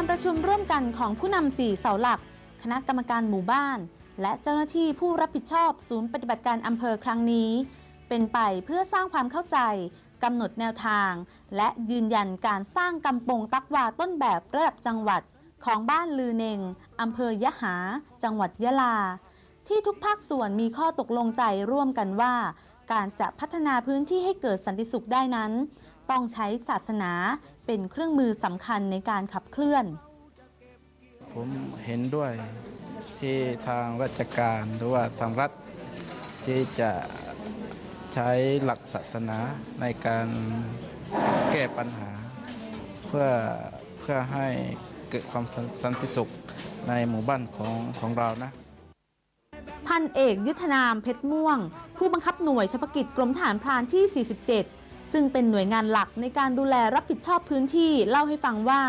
การประชุมร่วมกันของผู้นำสี่เสาหลัก คณะกรรมการหมู่บ้าน และเจ้าหน้าที่ผู้รับผิดชอบศูนย์ปฏิบัติการอำเภอครั้งนี้ เป็นไปเพื่อสร้างความเข้าใจกำหนดแนวทาง และยืนยันการสร้างกำปงตักวาต้นแบบระดับจังหวัดของบ้านลือเนงอำเภอยะหา จังหวัดยะลา ที่ทุกภาคส่วนมีข้อตกลงใจร่วมกันว่า การจะพัฒนาพื้นที่ให้เกิดสันติสุขได้นั้น ต้องใช้ศาสนาเป็นเครื่องมือสำคัญในการขับเคลื่อน ผมเห็นด้วยที่ทางราชการหรือว่าทางรัฐที่จะใช้หลักศาสนาในการแก้ปัญหา เพื่อเพื่อให้เกิดความสันติสุขในหมู่บ้านของของเรานะ พันเอกยุทธนามเพชรม่วง ผู้บังคับหน่วยเฉพาะกิจกรมทหารพรานที่ 47 ซึ่งเป็นหน่วยงานหลักในการดูแลรับผิดชอบพื้นที่เล่าให้ฟังว่า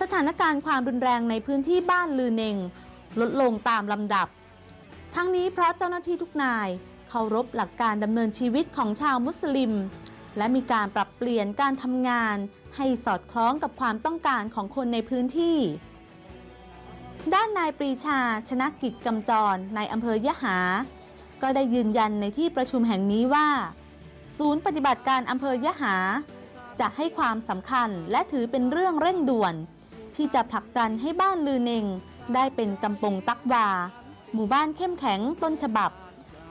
สถานการณ์ความรุนแรงในพื้นที่บ้านลือเนงลดลงตามลำดับ ทั้งนี้เพราะเจ้าหน้าที่ทุกนายเคารพหลักการดำเนินชีวิตของชาวมุสลิม และมีการปรับเปลี่ยนการทำงาน ให้สอดคล้องกับความต้องการของคนในพื้นที่ ด้านนายปรีชาชนะกิจกำจรในอำเภอยะหา ก็ได้ยืนยันในที่ประชุมแห่งนี้ว่า ศูนย์ปฏิบัติการอำเภอยะหา จะให้ความสำคัญและถือเป็นเรื่องเร่งด่วน ที่จะผลักดันให้บ้านลือเนงได้เป็นกำปงตักวา หมู่บ้านเข้มแข็งต้นฉบับ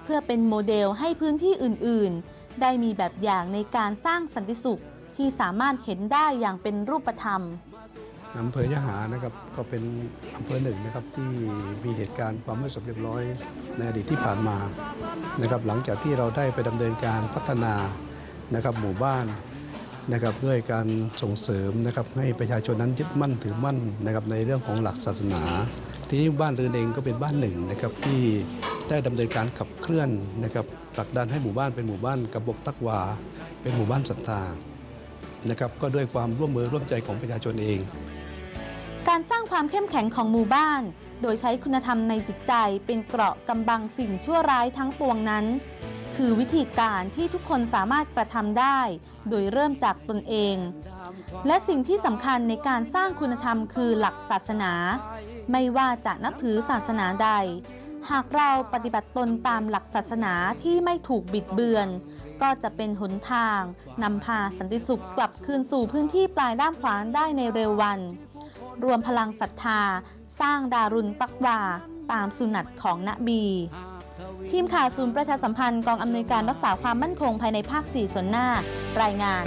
เพื่อเป็นโมเดลให้พื้นที่อื่น ๆ ได้มีแบบอย่างในการสร้างสันติสุขที่สามารถเห็นได้อย่างเป็นรูปธรรม อำเภอยะหานะครับก็เป็นอำเภอหนึ่งนะครับที่มีเหตุการณ์ความไม่สมเรียบร้อยในอดีตที่ผ่านมานะครับหลังจากที่เราได้ไปดำเนินการพัฒนานะครับหมู่บ้านนะครับด้วยการส่งเสริมนะครับให้ประชาชนนั้นยึดมั่นถือมั่นนะครับในเรื่องของหลักศาสนา ทีนี้บ้านเรือนเองก็เป็นบ้านหนึ่งนะครับที่ได้ดำเนินการขับเคลื่อนนะครับผลักดันให้หมู่บ้านเป็นหมู่บ้านกระบอกตักวา เป็นหมู่บ้านศรัทธานะครับก็ด้วยความร่วมมือร่วมใจของประชาชนเอง การสร้างความเข้มแข็งของหมู่บ้าน โดยใช้คุณธรรมในจิตใจเป็นเกราะกำบังสิ่งชั่วร้ายทั้งปวงนั้น คือวิธีการที่ทุกคนสามารถกระทำได้ โดยเริ่มจากตนเอง และสิ่งที่สำคัญในการสร้างคุณธรรมคือหลักศาสนา ไม่ว่าจะนับถือศาสนาใด หากเราปฏิบัติตนตามหลักศาสนาที่ไม่ถูกบิดเบือน ก็จะเป็นหนทางนำพาสันติสุขกลับคืนสู่พื้นที่ปลายด้ามขวานได้ในเร็ววัน รวมพลังศรัทธา สร้างดารุณปักวา ตามสุนัตของนบี ทีมข่าวศูนย์ประชาสัมพันธ์กองอำนวยการรักษาความมั่นคงภายในภาค 4 ส่วนหน้า รายงาน